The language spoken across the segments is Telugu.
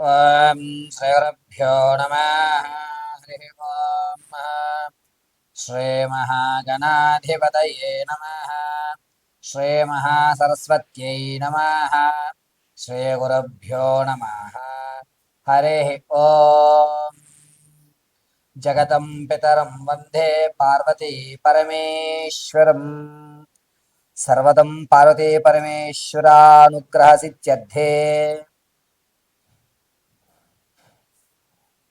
ॐ श्रीगुरुभ्यो नमः। हरिः ॐ श्रीमहागणाधिपतये नमः। श्रीमहासरस्वत्यै नमः। श्रीगुरुभ्यो नमः। हरिः ॐ जगतं पितरं वंदे पार्वती परमेश्वरम्। सर्वदं पार्वती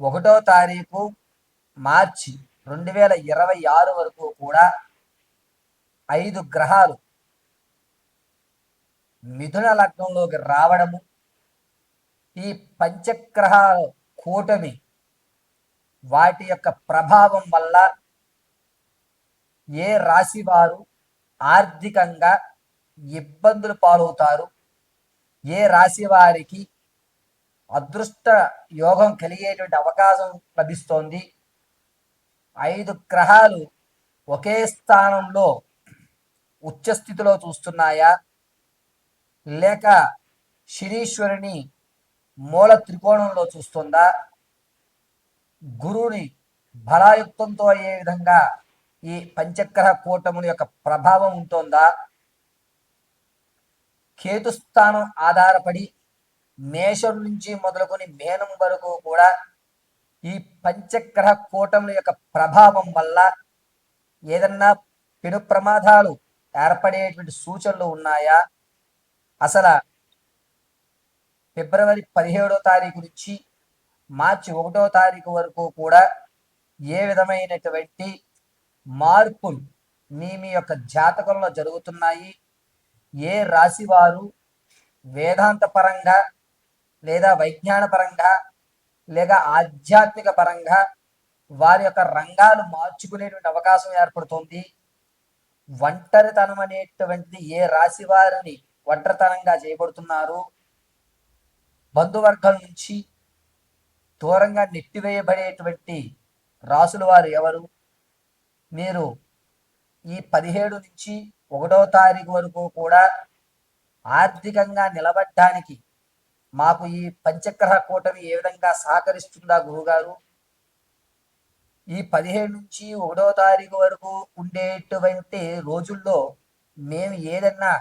ఒకటో తారీఖు మార్చి రెండు వేల ఇరవై ఆరు వరకు కూడా ఐదు గ్రహాలు మిథున లగ్నంలోకి రావడము ఈ పంచగ్రహాల కూటమి వాటి యొక్క ప్రభావం వల్ల ఏ రాశి వారు ఆర్థికంగా ఇబ్బందులు పాలవుతారు ఏ రాశి వారికి అదృష్ట యోగం కలిగేటువంటి అవకాశం లభిస్తోంది. ఐదు గ్రహాలు ఒకే స్థానంలో ఉచ్చస్థితిలో చూస్తున్నాయా? లేక శనీశ్వరుని మూల త్రికోణంలో చూస్తుందా? గురువుని బలాయుక్తంతో అయ్యే విధంగా ఈ పంచగ్రహ కూటముల యొక్క ప్రభావం ఉంటుందా? కేతుస్థానం ఆధారపడి మేషం నుంచి మొదలుకొని మేనం వరకు కూడా ఈ పంచగ్రహ కూటముల యొక్క ప్రభావం వల్ల ఏదన్నా పెను ప్రమాదాలు ఏర్పడేటువంటి సూచనలు ఉన్నాయా? అసలు ఫిబ్రవరి పదిహేడో తారీఖు నుంచి మార్చి ఒకటో తారీఖు వరకు కూడా ఏ విధమైనటువంటి మార్పులు మీ మీ యొక్క జాతకంలో జరుగుతున్నాయి? ఏ రాశి వారు వేదాంత పరంగా లేదా వైజ్ఞాన పరంగా లేదా ఆధ్యాత్మిక పరంగా వారి యొక్క రంగాలు మార్చుకునేటువంటి అవకాశం ఏర్పడుతుంది. ఒంటరితనం అనేటువంటిది ఏ రాశి వారిని ఒంటరితనంగా చేయబడుతున్నారు. బంధువర్గం నుంచి దూరంగా నెట్టివేయబడేటువంటి రాసుల వారు ఎవరు? మీరు ఈ పదిహేడు నుంచి ఒకటో తారీఖు వరకు కూడా ఆర్థికంగా నిలబడ్డానికి మాకు ఈ పంచగ్రహ కూటమి ఏ విధంగా సహకరిస్తుందా గురుగారు ఈ పదిహేడు నుంచి ఒకటో తారీఖు వరకు ఉండేటువంటి రోజుల్లో మేము ఏదన్నా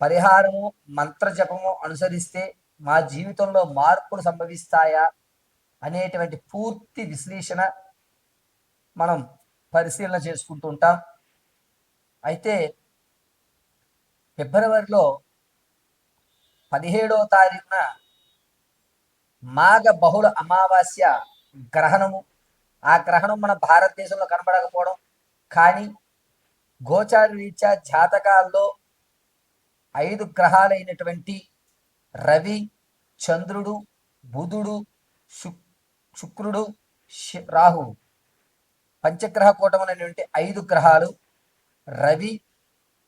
పరిహారము మంత్రజపము అనుసరిస్తే మా జీవితంలో మార్పులు సంభవిస్తాయా అనేటువంటి పూర్తి విశ్లేషణ మనం పరిశీలన చేసుకుంటుంటాం అయితే ఫిబ్రవరిలో పదిహేడవ తారీఖున మాఘ బహుళ అమావాస్య గ్రహణము. ఆ గ్రహణం మన భారతదేశంలో కనబడకపోవడం. కానీ గోచార రీత్యా జాతకాల్లో ఐదు గ్రహాలైనటువంటి రవి చంద్రుడు బుధుడు శుక్రుడు రాహు పంచగ్రహ కూటమైనటువంటి ఐదు గ్రహాలు రవి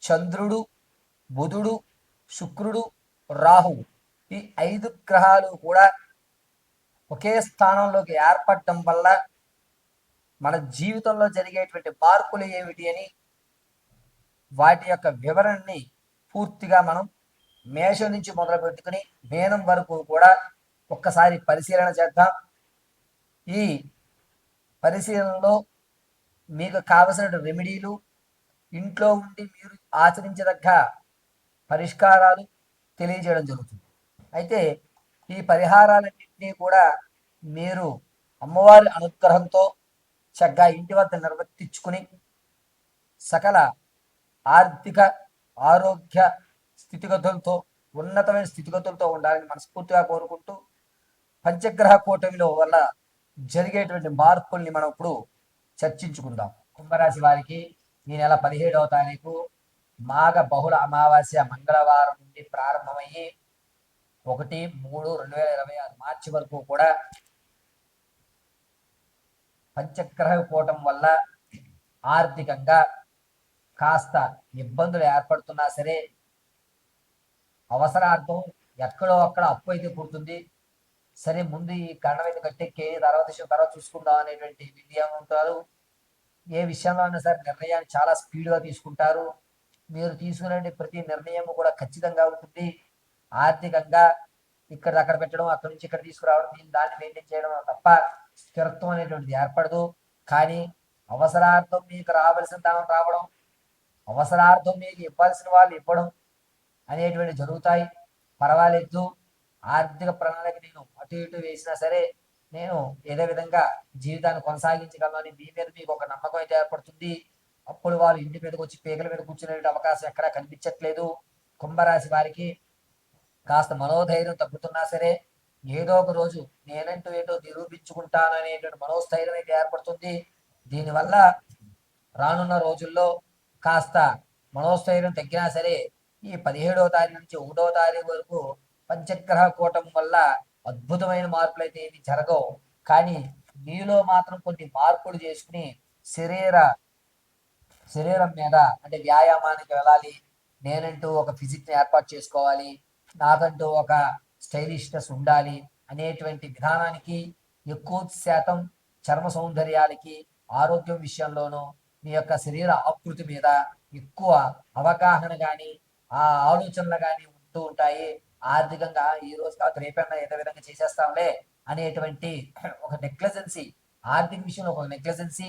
చంద్రుడు బుధుడు శుక్రుడు రాహు. ఈ ఐదు గ్రహాలు కూడా ఒకే స్థానంలోకి ఏర్పడటం వల్ల మన జీవితంలో జరిగేటువంటి మార్పులు ఏమిటి అని వాటి యొక్క వివరణని పూర్తిగా మనం మేషం నుంచి మొదలు పెట్టుకుని మేనం వరకు కూడా ఒక్కసారి పరిశీలన చేద్దాం. ఈ పరిశీలనలో మీకు కావలసిన రెమెడీలు ఇంట్లో ఉండి మీరు ఆచరించదగ్గ పరిష్కారాలు తెలియజేయడం జరుగుతుంది. అయితే ఈ పరిహారాలన్నింటినీ కూడా మీరు అమ్మవారి అనుగ్రహంతో చక్కగా ఇంటి వద్ద నిర్వర్తించుకుని సకల ఆర్థిక ఆరోగ్య స్థితిగతులతో ఉన్నతమైన స్థితిగతులతో ఉండాలని మనస్ఫూర్తిగా కోరుకుంటూ పంచగ్రహ కూటమిలో వల్ల జరిగేటువంటి మార్పుల్ని మనం ఇప్పుడు చర్చించుకుందాం. కుంభరాశి వారికి ఈ నెల పదిహేడవ తారీఖు మాఘ బహుళ అమావాస్య మంగళవారం నుండి ప్రారంభమయ్యి ఒకటి మూడు రెండు వేల ఇరవై ఆరు మార్చి వరకు కూడా పంచగ్రహ కూటం వల్ల ఆర్థికంగా కాస్త ఇబ్బందులు ఏర్పడుతున్నా సరే అవసరార్థం ఎక్కడో అక్కడ అప్పు అయితే పుడుతుంది. సరే ముందు ఈ గండం అయితే కట్టెక్కి తర్వాత విషయం తర్వాత చూసుకుందాం అనేటువంటి విద్య ఉంటారు. ఏ విషయంలో అయినా సరే నిర్ణయాన్ని చాలా స్పీడ్గా తీసుకుంటారు. మీరు తీసుకునే ప్రతి నిర్ణయం కూడా ఖచ్చితంగా ఉంటుంది. ఆర్థికంగా ఇక్కడ అక్కడ పెట్టడం అక్కడ నుంచి ఇక్కడ తీసుకురావడం దీన్ని దాన్ని మెయింటైన్ చేయడం తప్ప స్థిరత్వం అనేటువంటిది ఏర్పడదు. కానీ అవసరార్థం మీకు రావాల్సిన దానం రావడం అవసరార్థం మీకు ఇవ్వాల్సిన వాళ్ళు ఇవ్వడం అనేటువంటి జరుగుతాయి. పర్వాలేదు. ఆర్థిక ప్రణాళిక నేను అటు ఇటు వేసినా సరే నేను ఏదో విధంగా జీవితాన్ని కొనసాగించగలను అని మీ మీద మీకు ఒక నమ్మకం అయితే ఏర్పడుతుంది. అప్పుడు వాళ్ళు ఇంటి మీదకి వచ్చి పేగల మీద కూర్చునే అవకాశం ఎక్కడా కనిపించట్లేదు. కుంభరాశి వారికి కాస్త మనోధైర్యం తగ్గుతున్నా సరే ఏదో ఒక రోజు నేనంటూ ఏదో నిరూపించుకుంటాను అనేటువంటి మనోస్థైర్యం అయితే ఏర్పడుతుంది. దీనివల్ల రానున్న రోజుల్లో కాస్త మనోస్థైర్యం తగ్గినా సరే ఈ పదిహేడవ తారీఖు నుంచి ఒకటో తారీఖు వరకు పంచగ్రహ కూటం వల్ల అద్భుతమైన మార్పులు అయితే ఏమి జరగవు. కానీ మీలో మాత్రం కొన్ని మార్పులు చేసుకుని శరీర శరీరం మీద అంటే వ్యాయామానికి వెళ్ళాలి. నేనంటూ ఒక ఫిజిక్ని ఏర్పాటు చేసుకోవాలి. నాకంటూ ఒక స్టైలిష్నెస్ ఉండాలి అనేటువంటి విధానానికి ఎక్కువ శాతం చర్మ సౌందర్యాలకి ఆరోగ్యం విషయంలోనూ మీ యొక్క శరీర ఆకృతి మీద ఎక్కువ అవగాహన కానీ ఆ ఆలోచనలు కానీ ఉంటూ ఉంటాయి. ఆర్థికంగా ఈ రోజు కాదు రేపన్నా ఏదో విధంగా చేసేస్తాంలే అనేటువంటి ఒక నెగ్లజెన్సీ ఆర్థిక విషయంలో ఒక నెగ్లజెన్సీ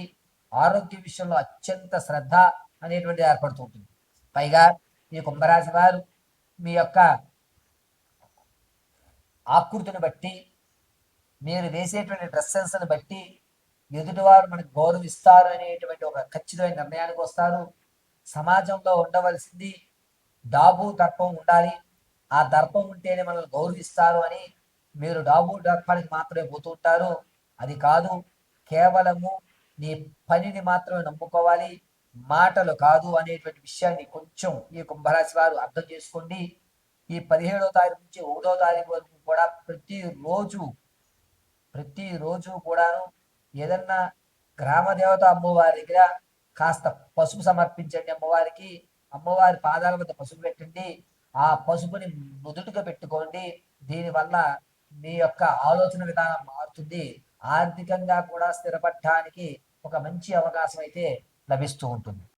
ఆరోగ్య విషయంలో అత్యంత శ్రద్ధ అనేటువంటి ఏర్పడుతూ ఉంటుంది పైగా ఈ కుంభరాశి వారు మీ యొక్క ఆకృతిని బట్టి మీరు వేసేటువంటి డ్రెస్సెన్స్ని బట్టి ఎదుటివారు మనకు గౌరవిస్తారు అనేటువంటి ఒక ఖచ్చితమైన నిర్ణయానికి వస్తారు. సమాజంలో ఉండవలసింది డాబు దర్పం ఉండాలి. ఆ దర్పం ఉంటేనే మనల్ని గౌరవిస్తారు అని మీరు డాబు దర్పానికి మాత్రమే పోతుంటారు అది కాదు కేవలము నీ పనిని మాత్రమే నమ్ముకోవాలి మాటలు కాదు అనేటువంటి విషయాన్ని కొంచెం ఈ కుంభరాశి వారు అర్థం చేసుకోండి. ఈ పదిహేడో తారీఖు నుంచి ఒకటో తారీఖు వరకు కూడా ప్రతిరోజు ప్రతిరోజు కూడాను ఏదన్నా గ్రామ దేవత అమ్మవారి దగ్గర కాస్త పసుపు సమర్పించండి అమ్మవారికి. అమ్మవారి పాదాల వద్ద పసుపు పెట్టండి. ఆ పసుపుని నుదుటిగా పెట్టుకోండి. దీనివల్ల మీ యొక్క ఆలోచన విధానం మారుతుంది. ఆర్థికంగా కూడా స్థిరపడటానికి ఒక మంచి అవకాశం అయితే లభిస్తూ ఉంటుంది.